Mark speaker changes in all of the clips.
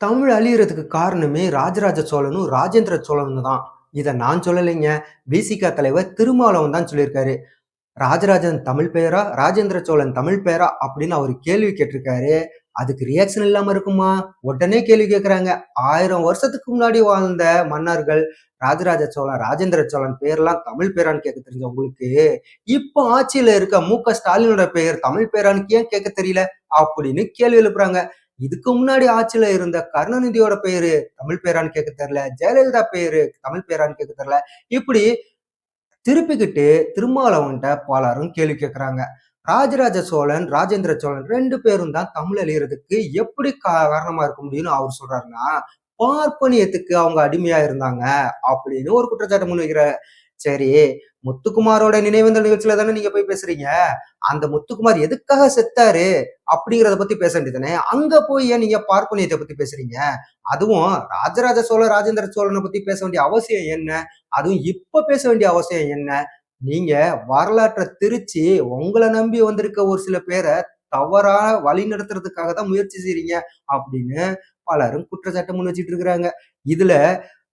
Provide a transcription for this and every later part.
Speaker 1: தமிழ் அழியறதுக்கு காரணமே ராஜராஜ சோழனும் ராஜேந்திர சோழனும் தான். இதை நான் சொல்லலைங்க. பிசிகா தலைவர் திருமாவளவன் தான் சொல்லியிருக்காரு. ராஜராஜன் தமிழ் பெயரா? ராஜேந்திர சோழன் தமிழ் பெயரா? அப்படின்னு அவர் கேள்வி கேட்டிருக்காரு. அதுக்கு ரியாக்ஷன் இல்லாம இருக்குமா? உடனே கேள்வி கேட்கறாங்க. ஆயிரம் வருஷத்துக்கு முன்னாடி வாழ்ந்த மன்னர்கள் ராஜராஜ சோழன் ராஜேந்திர சோழன் பேர்லாம் தமிழ் பேரான்னு கேட்க தெரிஞ்ச உங்களுக்கு இப்போ ஆட்சியில இருக்க மு க ஸ்டாலினோட பெயர் தமிழ் பேரான்னு ஏன் கேட்க தெரியல? அப்படின்னு கேள்வி எழுப்புறாங்க. இதுக்கு முன்னாடி ஆட்சியில இருந்த கருணாநிதியோட பேரு தமிழ் பேரான்னு கேட்க தெரியல ஜெயலலிதா பேரு தமிழ் பேரான்னு கேட்க தெரியல. இப்படி திருப்பிக்கிட்டு திருமாவளவன்கிட்ட பலரும் கேள்வி கேட்கறாங்க ராஜராஜ சோழன் ராஜேந்திர சோழன் ரெண்டு பேரும் தான் தமிழ் அழியறதுக்கு எப்படி காரணமா இருக்க முடியும்னு அவர் சொல்றாருன்னா பார்ப்பனியத்துக்கு அவங்க அடிமையா இருந்தாங்க அப்படின்னு ஒரு குற்றச்சாட்டு முன்வைக்கிற சரி முத்துக்குமாரோட நினைவேந்தல் நிகழ்ச்சியில தானே நீங்க போய் பேசுறீங்க? அந்த முத்துக்குமார் எதுக்காக செத்தாரு அப்படிங்கறத பத்தி பேச வேண்டியதானே அங்க போய் ஏன் நீங்க பார்ப்பனியத்தை பத்தி பேசுறீங்க? அதுவும் ராஜராஜ சோழ ராஜேந்திர சோழனை பத்தி பேச வேண்டிய அவசியம் என்ன? அதுவும் இப்ப பேச வேண்டிய அவசியம் என்ன? நீங்க வரலாற்றை திருச்சி உங்களை நம்பி வந்திருக்க ஒரு சில பேரை தவறா வழி நடத்துறதுக்காக தான் முயற்சி செய்றீங்க அப்படின்னு பலரும் குற்றச்சாட்டு முன் வச்சுட்டு இருக்கிறாங்க. இதுல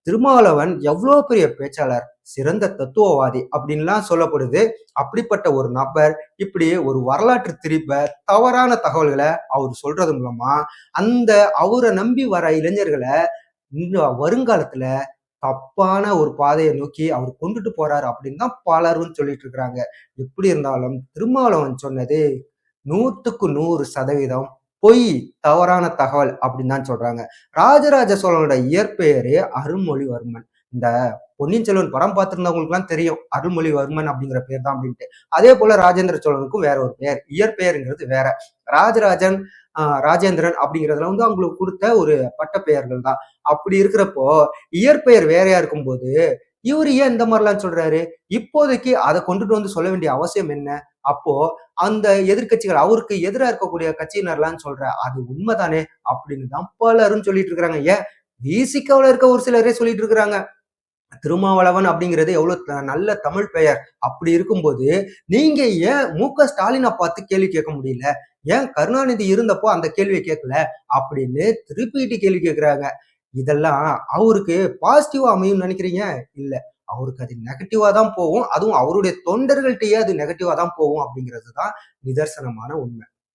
Speaker 1: திருமாவளவன் எவ்வளோ பெரிய பேச்சாளர் சிறந்த தத்துவவாதி அப்படின்லாம் சொல்லப்படுது. அப்படிப்பட்ட ஒரு நபர் இப்படி ஒரு வரலாற்று திரிப்ப தவறான தகவல்களை அவர் சொல்றது மூலமா அந்த அவரை நம்பி வர இளைஞர்களை இன்னும் வருங்காலத்துல தப்பான ஒரு பாதையை நோக்கி அவர் கொண்டுட்டு போறாரு அப்படின்னு தான் பலரும் சொல்லிட்டு இருக்கிறாங்க எப்படி இருந்தாலும் திருமாவளவன் சொன்னது நூற்றுக்கு நூறு சதவீதம் பொய் தவறான தகவல் அப்படின்னு தான் சொல்றாங்க. ராஜராஜ சோழனோட இயற்பெயரு அருள்மொழிவர்மன். இந்த பொன்னியின் செல்வன் படம் பார்த்திருந்தவங்களுக்குலாம் தெரியும். அருள்மொழிவர்மன் அப்படிங்கிற பேர் தான் அப்படின்ட்டு. அதே போல ராஜேந்திர சோழனுக்கும் வேற ஒரு பெயர் இயற்பெயருங்கிறது வேற. ராஜராஜன் ராஜேந்திரன் அப்படிங்கிறதுல வந்து அவங்களுக்கு கொடுத்த ஒரு பட்ட பெயர்கள் தான். அப்படி இருக்கிறப்போ இயற்பெயர் வேறையா இருக்கும்போது இவர் ஏன் இந்த மாதிரிலாம் சொல்றாரு? இப்போதைக்கு அதை கொண்டுட்டு வந்து சொல்ல வேண்டிய அவசியம் என்ன? அப்போ அந்த எதிர்க்கட்சிகள் அவருக்கு எதிராக இருக்கக்கூடிய கட்சியினர்லாம் சொல்ற அது உண்மைதானே? அப்படின்னு தான் பலரும் சொல்லிட்டு இருக்கிறாங்க. ஏன்? விசிகாவில் இருக்க ஒரு சிலரே சொல்லிட்டு இருக்கிறாங்க. திருமாவளவன் அப்படிங்கிறது எவ்வளவு நல்ல தமிழ் பெயர். அப்படி இருக்கும்போது நீங்க ஏன் மு க ஸ்டாலினை பார்த்து கேள்வி கேட்க முடியல? ஏன் கருணாநிதி இருந்தப்போ அந்த கேள்வியை கேட்கல? அப்படின்னு திருப்பிட்டு கேள்வி கேட்கிறாங்க. இதெல்லாம் அவருக்கு பாசிட்டிவா அமையும் நினைக்கிறீங்க? இல்ல. அவருக்கு அது நெகட்டிவா தான் போகும். அதுவும் அவருடைய தொண்டர்கள்ட்டயே அது நெகட்டிவா தான் போகும் அப்படிங்கிறது தான் நிதர்சனமான உண்மை.